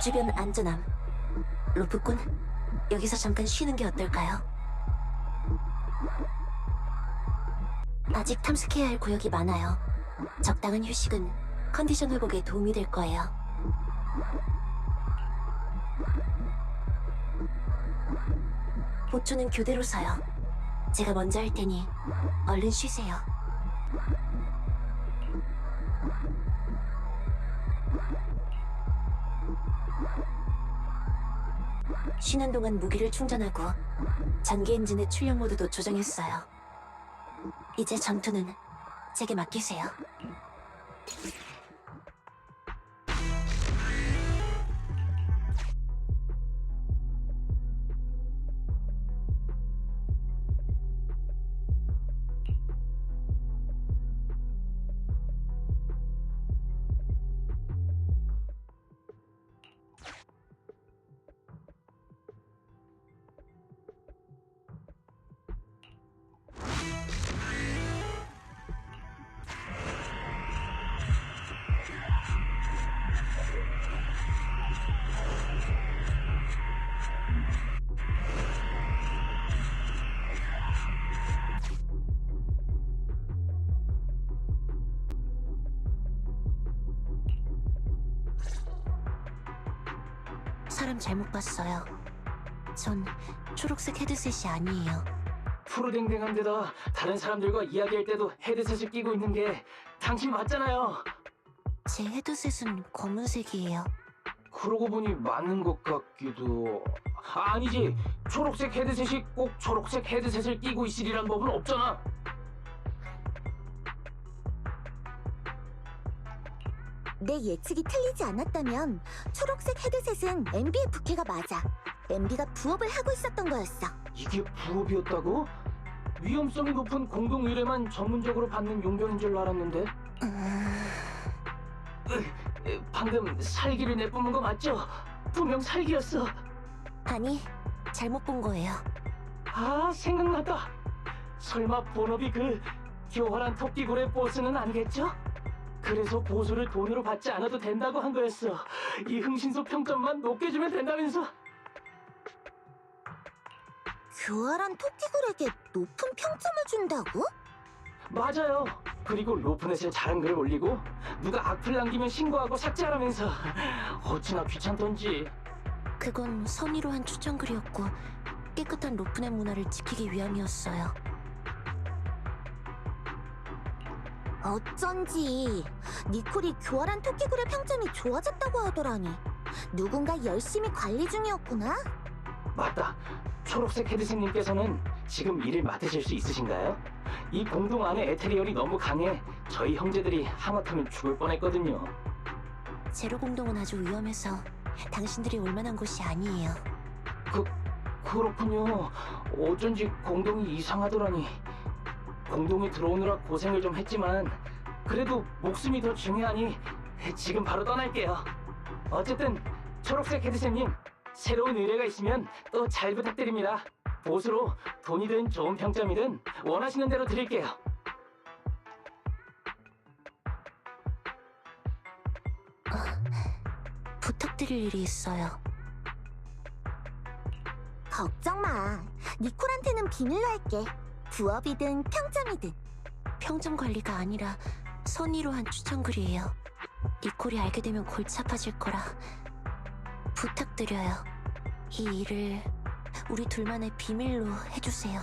주변 안전함. 로프꾼, 여기서 잠깐 쉬는 게 어떨까요? 아직 탐색해야 할 구역이 많아요. 적당한 휴식은 컨디션 회복에 도움이 될 거예요. 보초는 교대로 서요. 제가 먼저 할 테니 얼른 쉬세요. 쉬는 동안 무기를 충전하고 전기 엔진의 출력 모드도 조정했어요. 이제 전투는 제게 맡기세요. 사람 잘못 봤어요. 전 초록색 헤드셋이 아니에요. 푸르댕댕한 데다 다른 사람들과 이야기할 때도 헤드셋을 끼고 있는 게 당신 맞잖아요. 제 헤드셋은 검은색이에요. 그러고 보니 맞는 것 같기도... 아, 아니지. 초록색 헤드셋이 꼭 초록색 헤드셋을 끼고 있으리란 법은 없잖아. 내 예측이 틀리지 않았다면 초록색 헤드셋은 MB의 부캐가 맞아. MB가 부업을 하고 있었던 거였어. 이게 부업이었다고? 위험성이 높은 공동 의뢰만 전문적으로 받는 용병인 줄 알았는데 에, 방금 살기를 내뿜은 거 맞죠? 분명 살기였어. 아니, 잘못 본 거예요. 아 생각났다. 설마 본업이 그 교활한 토끼고래 보스는 아니겠죠? 그래서 보수를 돈으로 받지 않아도 된다고 한 거였어. 이 흥신소 평점만 높게 주면 된다면서. 교활한 토끼굴에게 높은 평점을 준다고? 맞아요. 그리고 로프넷에 잘한 글 올리고 누가 악플 남기면 신고하고 삭제하라면서 어찌나 귀찮던지. 그건 선의로 한 추천글이었고 깨끗한 로프넷 문화를 지키기 위함이었어요. 어쩐지 니콜이 교활한 토끼굴의 평점이 좋아졌다고 하더라니. 누군가 열심히 관리 중이었구나. 맞다. 초록색 헤드셋님께서는 지금 일을 맡으실 수 있으신가요? 이 공동 안에 에테리얼이 너무 강해 저희 형제들이 하마터면 죽을 뻔했거든요. 제로 공동은 아주 위험해서 당신들이 올 만한 곳이 아니에요. 그 그렇군요. 어쩐지 공동이 이상하더라니. 공동이 들어오느라 고생을 좀 했지만 그래도 목숨이 더 중요하니 지금 바로 떠날게요. 어쨌든 초록색 헤드셋님 새로운 의뢰가 있으면 또 잘 부탁드립니다. 보수로 돈이든 좋은 평점이든 원하시는 대로 드릴게요. 부탁드릴 일이 있어요. 걱정 마. 니콜한테는 비밀로 할게. 부업이든 평점이든. 평점 관리가 아니라 선의로 한 추천글이에요. 니콜이 알게 되면 골치 아파질 거라 부탁드려요. 이 일을 우리 둘만의 비밀로 해주세요.